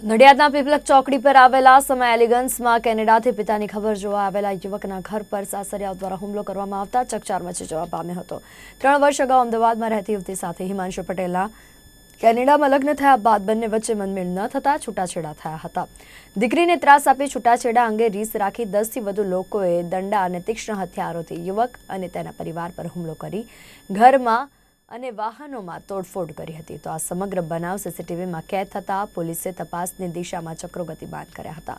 નડિયાદના પીપલક ચોકડી પર આવેલા સમય એલિગન્સમાં કેનેડાથી પિતાની ખબર જોવા આવેલા યુવકના ઘર પર સાસરિયાઓ દ્વારા હુમલો કરવામાં આવતા ચકચાર મચી જવા પામ્યો હતો. ત્રણ વર્ષ અગાઉ અમદાવાદમાં રહેતી યુવતી સાથે હિમાંશુ પટેલના કેનેડામાં લગ્ન થયા બાદ બંને વચ્ચે મનમેળ ન થતા છૂટાછેડા થયા હતા. દીકરીને ત્રાસ આપી છૂટાછેડા અંગે રીસ રાખી દસથી વધુ લોકોએ દંડા અને તીક્ષ્ણ હથિયારોથી યુવક અને તેના પરિવાર પર હુમલો કરી ઘરમાં અને વાહનોમાં તોડફોડ કરી હતી. તો આ સમગ્ર બનાવ સીસીટીવીમાં કેદ થતાં પોલીસે તપાસની દિશામાં ચક્રો ગતિમાન કર્યા હતા.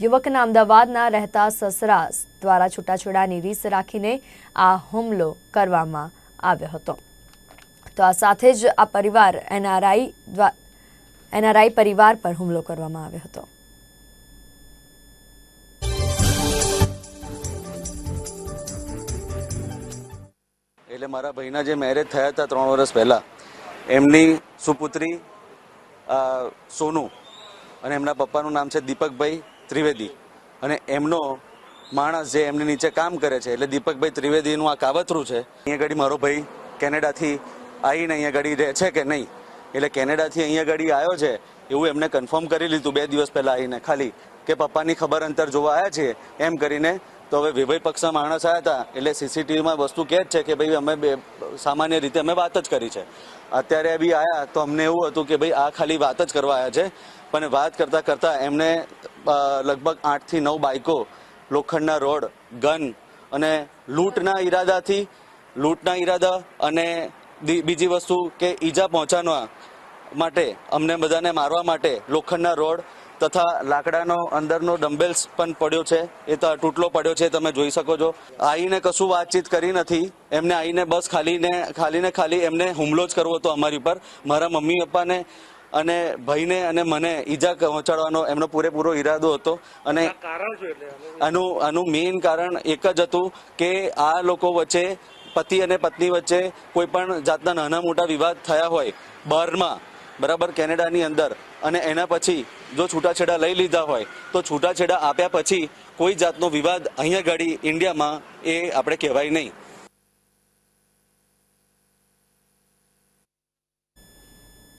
યુવકના અમદાવાદના રહેતા સસરા દ્વારા છૂટાછેડાની રીસ રાખીને આ હુમલો કરવામાં આવ્યો હતો. તો આ સાથે જ આ પરિવાર એનઆરઆઈ એનઆરઆઈ પરિવાર પર હુમલો કરવામાં આવ્યો હતો. એટલે મારા ભાઈના જે મેરેજ થયા હતા ત્રણ વર્ષ પહેલાં, એમની સુપુત્રી સોનુ અને એમના પપ્પાનું નામ છે દીપકભાઈ ત્રિવેદી. અને એમનો માણસ જે એમની નીચે કામ કરે છે, એટલે દીપકભાઈ ત્રિવેદીનું આ કાવતરું છે, અહીંયા ગાડી મારો ભાઈ કેનેડાથી આવીને અહીંયા ગાડી રહે છે કે નહીં? એટલે કેનેડાથી અહીંયા ગાડી આવ્યો છે, એવું એમને કન્ફર્મ કરી લીધું બે દિવસ પહેલાં આવીને, ખાલી કે પપ્પાની ખબર અંતર જોવા આવ્યા છીએ એમ કરીને તો હવે વિભય પક્ષના માણસ આવ્યા હતા, એટલે સીસીટીવીમાં વસ્તુ કહે જ છે કે ભાઈ અમે બે, સામાન્ય રીતે અમે વાત જ કરી છે. અત્યારે બી આવ્યા તો અમને એવું હતું કે ભાઈ આ ખાલી વાત જ કરવા આવ્યા છે. પણ વાત કરતાં કરતાં એમને લગભગ આઠથી નવ બાઇકો લોખંડના રોડ, ગન અને લૂંટના ઈરાદાથી, લૂંટના ઈરાદા અને બીજી વસ્તુ કે ઈજા પહોંચાડવા માટે, અમને બધાને મારવા માટે લોખંડના રોડ તથા લાકડાનો અંદરનો ડમ્બેલ્સ પણ પડ્યો છે. એ તો તૂટલો પડ્યો છે તમે જોઈ શકો છો. આઈને કશું વાતચીત કરી નથી. એમને આઈને બસ ખાલીને ખાલીને ખાલી એમને હુમલો જ કરવો હતો અમારી ઉપર મારા મમ્મી પપ્પાને અને ભાઈને અને મને ઈજા પહોંચાડવાનો એમનો પૂરેપૂરો ઈરાદો હતો. અને આનું આનું મેઇન કારણ એક જ હતું કે આ લોકો વચ્ચે પતિ અને પત્ની વચ્ચે કોઈ પણ જાતના નાના મોટા વિવાદ થયા હોય બહારમાં બરાબર કેનેડાની અંદર. અને એના પછી જો છૂટાછેડા લઈ લીધા હોય, તો છૂટાછેડા આપ્યા પછી કોઈ જાતનો વિવાદ અહીંયા ગાડી ઇન્ડિયામાં એ આપણે કહેવાય નહીં.